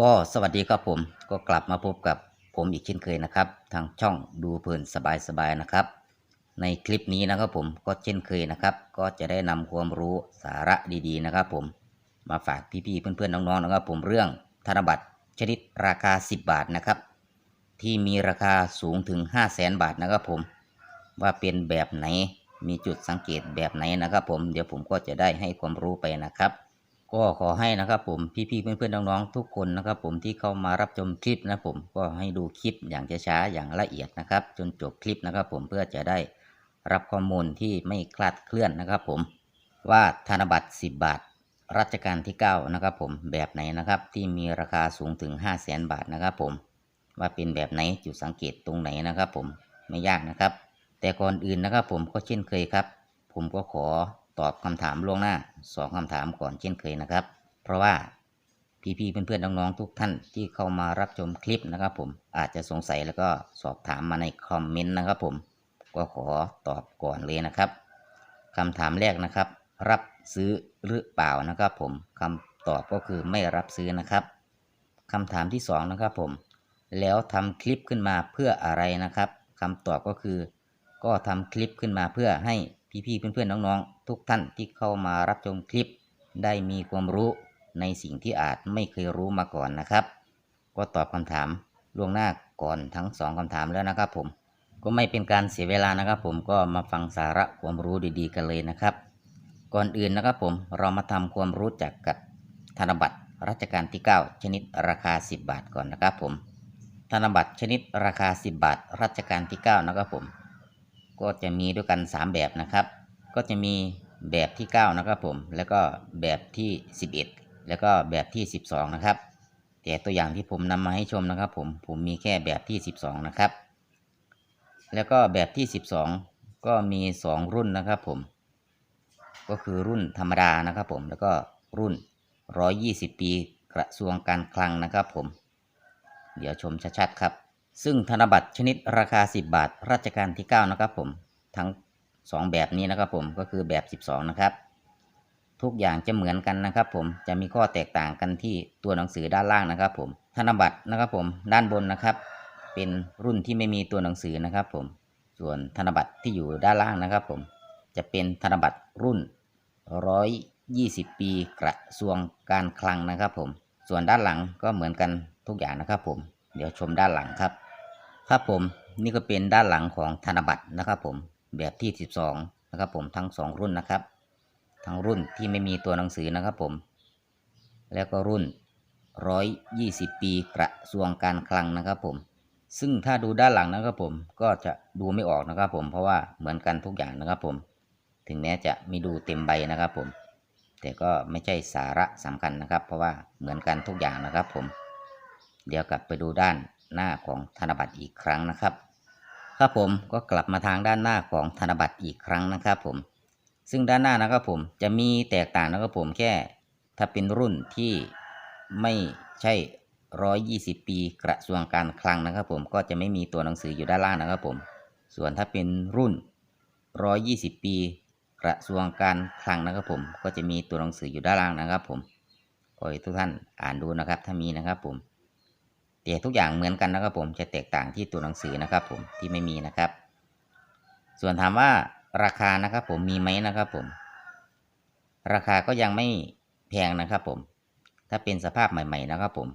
ก็สวัสดีครับผมก็กลับมาพบกับผมอีกเช่นเคยนะครับ ทางช่องดูเพลินสบายๆนะครับ ในคลิปนี้นะครับผมก็เช่นเคยนะครับ ก็จะได้นำความรู้สาระดีๆนะครับ ผมมาฝากพี่ๆเพื่อนๆน้องๆนะครับผมเรื่องธนบัตรชนิดราคา 10 บาทนะครับ ที่มีราคาสูงถึง 5 0 0แสนบาทนะครับผมว่าเป็นแบบไหนมีจุดสังเกตแบบไหนนะครับ ผมเดี๋ยวผมก็จะได้ให้ความรู้ไปนะครับ ก็ขอให้นะครับผมพี่ๆเพื่อนๆน้องๆทุกคนนะครับ ผมที่เข้ามารับชมคลิปนะผมก็ให้ดูคลิปอย่างช้าๆอย่างละเอียดนะครับ จนจบคลิปนะครับ ผมเพื่อจะได้รับข้อมูลที่ไม่คลาดเคลื่อนนะครับ ผมว่าธนบัตร 10 บาท รัชกาลที่ 9 นะครับ ผมแบบไหนนะครับ ที่มีราคาสูงถึง 5 0 0แสนบาทนะครับ ผมว่าเป็นแบบไหนจุดสังเกตตรงไหนนะครับ ผมไม่ยากนะครับ แต่ก่อนอื่นนะครับ ผมก็เช่นเคยครับ ผมก็ขอ ตอบคำถามล่วงหน้าสองคำถามก่อนเช่นเคยนะครับ เพราะว่าพี่ๆเพื่อนๆน้องๆทุกท่านที่เข้ามารับชมคลิปนะครับผมอาจจะสงสัยแล้วก็สอบถามมาในคอมเมนต์นะครับผมก็ขอตอบก่อนเลยนะครับคำถามแรกนะครับ รับซื้อหรือเปล่านะครับผมคำตอบก็คือไม่รับซื้อนะครับคำถามที่สองนะครับผมแล้วทำคลิปขึ้นมาเพื่ออะไรนะครับคำตอบก็คือ ก็ทำคลิปขึ้นมาเพื่อให้ พี่ๆเพื่อนๆน้องๆ ทุกท่านที่เข้ามารับชมคลิป ได้มีความรู้ในสิ่งที่อาจไม่เคยรู้มาก่อนนะครับ ก็ตอบคำถามล่วงหน้าก่อนทั้งสองคำถามแล้วนะครับผมก็ไม่เป็นการเสียเวลานะครับ ผมก็มาฟังสาระความรู้ดีๆ กันเลยนะครับ ก่อนอื่นนะครับผมเรามาทำความรู้จักกับธนบัตรรัชกาลที่ 9 ชนิดราคา 10 บาทก่อนนะครับผมธนบัตรชนิดราคา 10 บาทรัชกาลที่ 9 นะครับผม ก็จะมีด้วยกัน 3 แบบนะครับ ก็จะมีแบบที่ 9 นะครับผม แล้วก็แบบที่ 11 แล้วก็แบบที่ 12 นะครับ แต่ตัวอย่างที่ผมนำมาให้ชมนะครับ ผมผมมีแค่แบบที่ 12 นะครับ แล้วก็แบบที่ 12 ก็มี 2 รุ่นนะครับผม ก็คือรุ่นธรรมดานะครับผม แล้วก็รุ่น 120 ปีกระทรวงการคลังนะครับผม เดี๋ยวชมชัดๆครับ ซึ่งธนบัตรชนิดราคา 10 บาทรัชกาลที่ 9 นะครับผมทั้ง 2 แบบนี้นะครับผมก็คือแบบ 12 นะครับ ทุกอย่างจะเหมือนกันนะครับ ผมจะมีข้อแตกต่างกันที่ตัวหนังสือด้านล่างนะครับ ผมธนบัตรนะครับผมด้านบนนะครับ เป็นรุ่นที่ไม่มีตัวหนังสือนะครับ ผมส่วนธนบัตรที่อยู่ด้านล่างนะครับ ผมจะเป็นธนบัตรรุ่น 120 ปีกระทรวงการคลังนะครับ ผมส่วนด้านหลังก็เหมือนกันทุกอย่างนะครับผม เดี๋ยวชมด้านหลังครับ ครับผมนี่ก็เป็นด้านหลังของธนบัตรนะครับ ผมแบบที่ 12 นะครับ ผมทั้ง 2 รุ่นนะครับ ทั้งรุ่นที่ไม่มีตัวหนังสือนะครับ ผม แล้วก็รุ่น 120 ปีกระทรวงการคลังนะครับ ผม ซึ่งถ้าดูด้านหลังนะครับ ผมก็จะดูไม่ออกนะครับ ผมเพราะว่าเหมือนกันทุกอย่างนะครับ ผม ถึงแม้จะมีดูเต็มใบนะครับ ผม แต่ก็ไม่ใช่สาระสำคัญนะครับ เพราะว่าเหมือนกันทุกอย่างนะครับ ผม เดี๋ยวกลับไปดูด้านหน้าของธนบัตรอีกครั้งนะครับครับผมก็กลับมาทางด้านหน้าของธนบัตรอีกครั้งนะครับผม ซึ่งด้านหน้านะครับผมจะมีแตกต่างนะครับผมแค่ถ้าเป็นรุ่นที่ไม่ใช่ 120 ปีกระทรวงการคลังนะครับผมก็จะไม่มีตัวหนังสืออยู่ด้านล่างนะครับผม ส่วนถ้าเป็นรุ่น 120 ปีกระทรวงการคลังนะครับผม ก็จะมีตัวหนังสืออยู่ด้านล่างนะครับผมขอให้ทุกท่านอ่านดูนะครับถ้ามีนะครับผม แต่ทุกอย่างเหมือนกันนะครับผมจะแตกต่างที่ตัวหนังสือนะครับผมที่ไม่มีนะครับ ส่วนถามว่าราคานะครับผมมีไหมนะครับผม ราคาก็ยังไม่แพงนะครับผม ถ้าเป็นสภาพใหม่ ๆ นะครับผม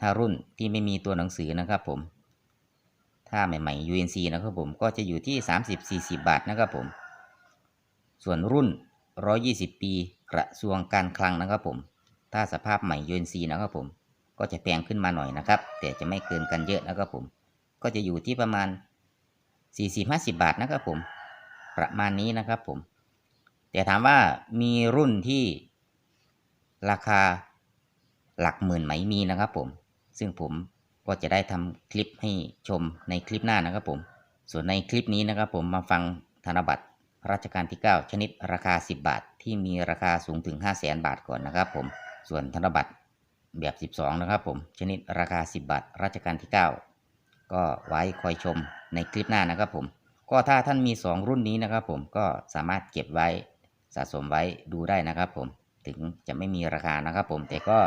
ถ้ารุ่นที่ไม่มีตัวหนังสือนะครับผม ถ้าใหม่ๆ UNC นะครับผมก็จะอยู่ที่ 30-40 บาทนะครับผม ส่วนรุ่น 120 ปีกระทรวงการคลังนะครับผม ถ้าสภาพใหม่ UNC นะครับผม ก็จะแพงขึ้นมาหน่อยนะครับ แต่จะไม่เกินกันเยอะนะครับผม ก็จะอยู่ที่ประมาณ 40-50 บาทนะครับผม ประมาณนี้นะครับผม แต่ถามว่ามีรุ่นที่ราคาหลักหมื่นไหมมีนะครับผม ซึ่งผมก็จะได้ทำคลิปให้ชมในคลิปหน้านะครับผม ส่วนในคลิปนี้นะครับผมมาฟังธนบัตรรัชกาลที่ 9 ชนิดราคา 10 บาท ที่มีราคาสูงถึง 5 0 0แสนบาทก่อนนะครับผม ส่วนธนบัตร แบบ 12 นะครับผม ชนิดราคา 10 บาทรัชกาลที่ 9 ก็ไว้คอยชมในคลิปหน้านะครับผม ก็ถ้าท่านมี 2 รุ่นนี้นะครับผมก็สามารถเก็บไว้สะสมไว้ดูได้นะครับผมถึงจะไม่มีราคานะครับผม แต่ก็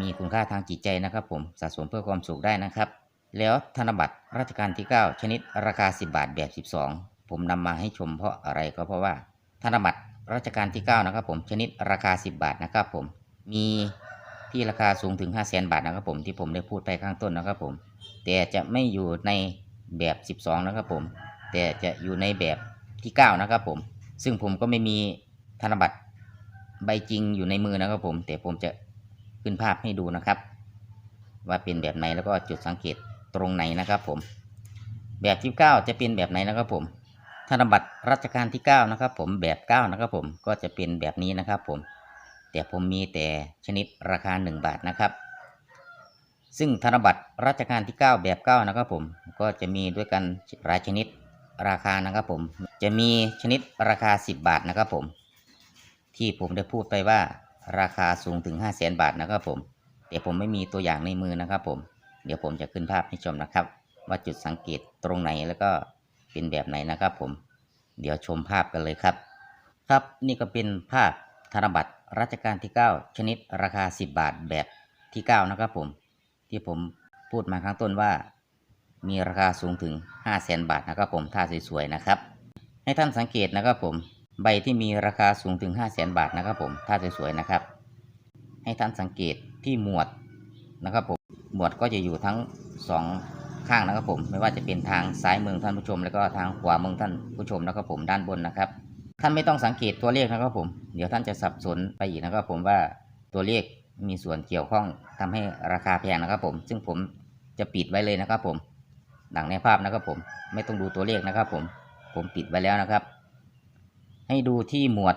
มีคุณค่าทางจิตใจนะครับผมสะสมเพื่อความสุขได้นะครับ แล้วธนบัตรรัชกาลที่ 9 ชนิดราคา 10 บาทแบบ 12 ผมนำมาให้ชมเพราะอะไรก็เพราะว่า ธนบัตรรัชกาลที่ 9 นะครับผมชนิดราคา 10 บาทนะครับผมมี ที่ราคาสูงถึง 5 0 0 0 0 0บาทนะครับผมที่ผมได้พูดไปข้างต้นนะครับผม แต่จะไม่อยู่ในแบบ 12 นะครับผม แต่จะอยู่ในแบบที่ 9 นะครับผม ซึ่งผมก็ไม่มีธนบัตรใบจริงอยู่ในมือนะครับผม แต่ผมจะขึ้นภาพให้ดูนะครับ ว่าเป็นแบบไหนแล้วก็จุดสังเกตตรงไหนนะครับผม แบบที่ 9 จะเป็นแบบไหนนะครับผมธนบัตรรัชกาลที่ 9 นะครับผมแบบ 9 นะครับผมก็จะเป็นแบบนี้นะครับผม แต่ผมมีแต่ชนิดราคา 1 บาทนะครับ ซึ่งธนบัตรรัชกาลที่ 9 แบบ9นะครับผมก็จะมีด้วยกันรายชนิดราคานะครับผมจะมีชนิดราคา 10 บาทนะครับผม ที่ผมได้พูดไปว่าราคาสูงถึง 5 0 0แสนบาทนะครับผมแต่ผมไม่มีตัวอย่างในมือนะครับผม เดี๋ยวผมจะขึ้นภาพให้ชมนะครับ ว่าจุดสังเกตตรงไหนแล้วก็เป็นแบบไหนนะครับผม เดี๋ยวชมภาพกันเลยครับ ครับนี่ก็เป็นภาพธนบัตร รัชกาลที่ 9 ชนิดราคา 10 บาทแบบที่ 9 นะครับผมที่ผมพูดมาข้างต้นว่า มีราคาสูงถึง 5 0 0แสนบาทนะครับผมถ้าสวยๆนะครับ ให้ท่านสังเกตนะครับผมใบที่มีราคาสูงถึง 5 0 0แสนบาทนะครับผมถ้าสวยๆนะครับ ให้ท่านสังเกตที่หมวดนะครับผมหมวดก็จะอยู่ทั้งสองข้างนะครับผม ไม่ว่าจะเป็นทางซ้ายมือท่านผู้ชม แล้วก็ทางขวามือท่านผู้ชมนะครับผมด้านบนนะครับ ท่านไม่ต้องสังเกตตัวเลขนะครับผม เดี๋ยวท่านจะสับสนไปอีกนะครับผมว่าตัวเลขมีส่วนเกี่ยวข้องทำให้ราคาแพงนะครับผม ซึ่งผมจะปิดไว้เลยนะครับผมดังในภาพนะครับผม ไม่ต้องดูตัวเลขนะครับผม ผมปิดไว้แล้วนะครับ ให้ดูที่หมวด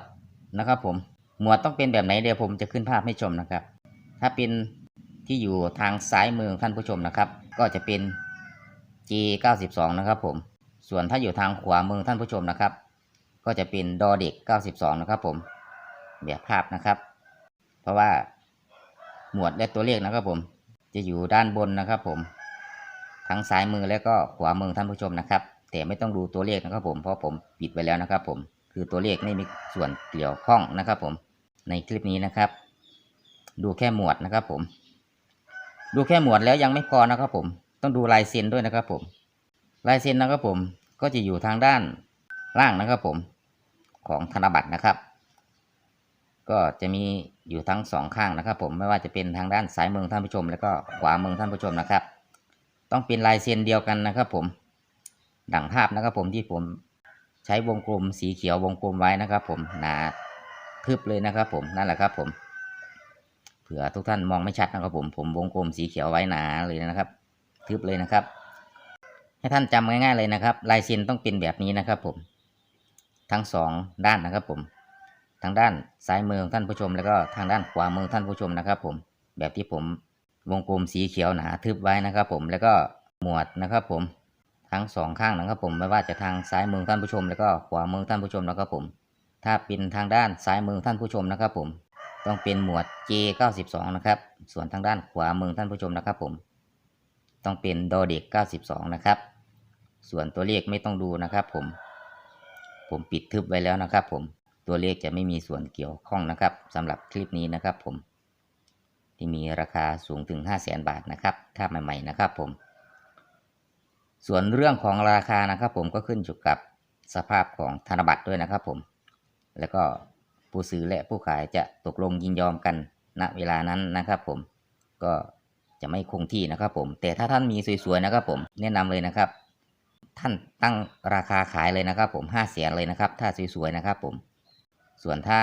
นะครับผม หมวดต้องเป็นแบบไหนเดี๋ยวผมจะขึ้นภาพให้ชมนะครับ ถ้าเป็นที่อยู่ทางซ้ายมือท่านผู้ชมนะครับ ก็จะเป็น G 92 นะครับผม ส่วนถ้าอยู่ทางขวามือท่านผู้ชมนะครับ ก็จะเป็นดอเด็ก 92 นะครับผม แบบภาพนะครับ เพราะว่าหมวดและตัวเลขนะครับผม จะอยู่ด้านบนนะครับผม ทั้งซ้ายมือและก็ขวามือท่านผู้ชมนะครับ แต่ไม่ต้องดูตัวเลขนะครับผม เพราะผมปิดไว้แล้วนะครับผม คือตัวเลขไม่มีส่วนเกี่ยวข้องนะครับผม ในคลิปนี้นะครับ ดูแค่หมวดนะครับผม ดูแค่หมวดแล้วยังไม่พอนะครับผม ต้องดูลายเซ็นด้วยนะครับผม ลายเซ็นนะครับผม ก็จะอยู่ทางด้านล่างนะครับผม ของธนบัตรนะครับ ก็จะมีอยู่ทั้งสองข้างนะครับ ผมไม่ว่าจะเป็นทางด้านซ้ายมือท่านผู้ชม แล้วก็ขวามือท่านผู้ชมนะครับ ต้องเป็นลายเซ็นเดียวกันนะครับ ผมดังภาพนะครับ ผมที่ผมใช้วงกลมสีเขียววงกลมไว้นะครับ ผมหนาทึบเลยนะครับ ผมนั่นแหละครับ ผมเผื่อทุกท่านมองไม่ชัดนะครับ ผมผมวงกลมสีเขียวไว้หนาเลยนะครับ ทึบเลยนะครับ ให้ท่านจำง่ายๆเลยนะครับ ลายเซ็นต้องเป็นแบบนี้นะครับ ผม ทั้งสองด้านนะครับผมทางด้านซ้ายมือของท่านผู้ชม แล้วก็ทางด้านขวามือท่านผู้ชมนะครับ ผมแบบที่ผมวงกลมสีเขียวหนาทึบไว้นะครับ ผมแล้วก็หมวดนะครับ ผมทั้งสองข้างนะครับ ผมไม่ว่าจะทางซ้ายมือท่านผู้ชม แล้วก็ขวามือท่านผู้ชมนะครับ ผม ถ้าเป็นทางด้านซ้ายมือท่านผู้ชมนะครับ ผมต้องเป็นหมวด J92 นะครับ ส่วนทางด้านขวามือท่านผู้ชมนะครับ ผม ต้องเป็นดอเด็ก92 นะครับ ส่วนตัวเลขไม่ต้องดูนะครับ ผม ผมปิดทึบไว้แล้วนะครับผมตัวเลขจะไม่มีส่วนเกี่ยวข้องนะครับสำหรับคลิปนี้นะครับผม ที่มีราคาสูงถึง 5 0 0แสนบาทนะครับถ้าใหม่ๆนะครับผม ส่วนเรื่องของราคานะครับผมก็ขึ้นอยู่กับสภาพของธนบัตรด้วยนะครับผม แล้วก็ผู้ซื้อและผู้ขายจะตกลงยินยอมกันณเวลานั้นนะครับผมก็จะไม่คงที่นะครับผม แต่ถ้าท่านมีสวยๆนะครับผมแนะนำเลยนะครับ ท่านตั้งราคาขายเลยนะครับ ผมห้าแสนเลยนะครับ ถ้าสวยๆนะครับ ผม ส่วนถ้า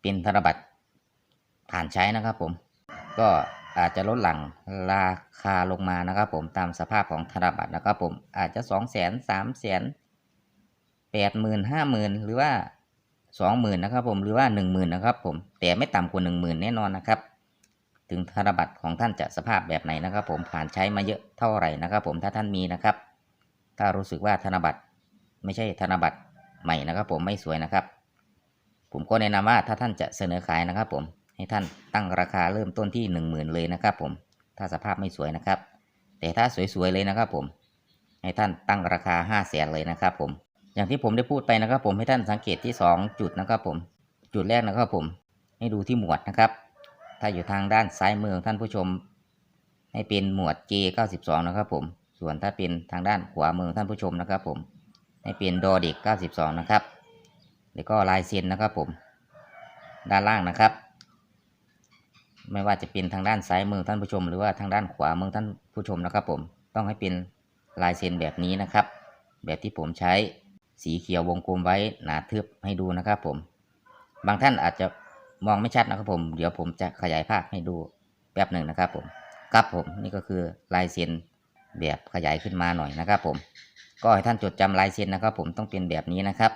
เป็นธนบัตรผ่านใช้นะครับ ผมก็อาจจะลดหลั่งราคาลงมานะครับ ผมตามสภาพของธนบัตรนะครับ ผมอาจจะสองแสนสามแสนแปดหมื่นห้าหมื่นหรือว่าสองหมื่นนะครับ ผมหรือว่าหนึ่งหมื่นนะครับ ผมแต่ไม่ต่ำกว่าหนึ่งหมื่นแน่นอนนะครับ ถึงธนบัตรของท่านจะสภาพแบบไหนนะครับ ผมผ่านใช้มาเยอะเท่าไหร่นะครับ ผมถ้าท่านมีนะครับ ถ้ารู้สึกว่าธนบัตรไม่ใช่ธนบัตรใหม่นะครับ ผมไม่สวยนะครับ ผมก็แนะนำว่าถ้าท่านจะเสนอขายนะครับ ผมให้ท่านตั้งราคาเริ่มต้นที่หนึ่งหมื่นเลยนะครับ ผมถ้าสภาพไม่สวยนะครับ แต่ถ้าสวยๆเลยนะครับ ผมให้ท่านตั้งราคาห้าแสนเลยนะครับ ผม อย่างที่ผมได้พูดไปนะครับ ผมให้ท่านสังเกตที่สองจุดนะครับ ผม จุดแรกนะครับผมให้ดูที่หมวดนะครับ ถ้าอยู่ทางด้านซ้ายมือของท่านผู้ชม ให้เป็นหมวด J 92 นะครับ ผม ส่วนถ้าเป็นทางด้านขวามือของท่านผู้ชมนะครับ ผมให้เป็นดอเด็ก 92 นะครับ แล้วก็ลายเซ็นนะครับผม ด้านล่างนะครับ ไม่ว่าจะเป็นทางด้านซ้ายมือท่านผู้ชม หรือว่าทางด้านขวามือท่านผู้ชมนะครับ ผม ต้องให้เป็นลายเซ็นแบบนี้นะครับ แบบที่ผมใช้สีเขียววงกลมไว้หนาทึบให้ดูนะครับผม บางท่านอาจจะมองไม่ชัดนะครับผม เดี๋ยวผมจะขยายภาพให้ดูแป๊บหนึ่งนะครับผม ครับผมนี่ก็คือลายเซ็น แบบขยายขึ้นมาหน่อยนะครับผม ก็ให้ท่านจดจำลายเซ็นนะครับ ผมต้องเป็นแบบนี้นะครับ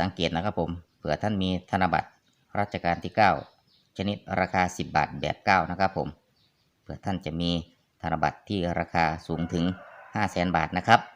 สังเกตนะครับผมเผื่อท่านมีธนบัตรรัชกาลที่ 9 ชนิดราคา 10 บาทแบบ9นะครับผมเผื่อท่านจะมีธนบัตรที่ราคาสูงถึง 5 0 0แสนบาทนะครับ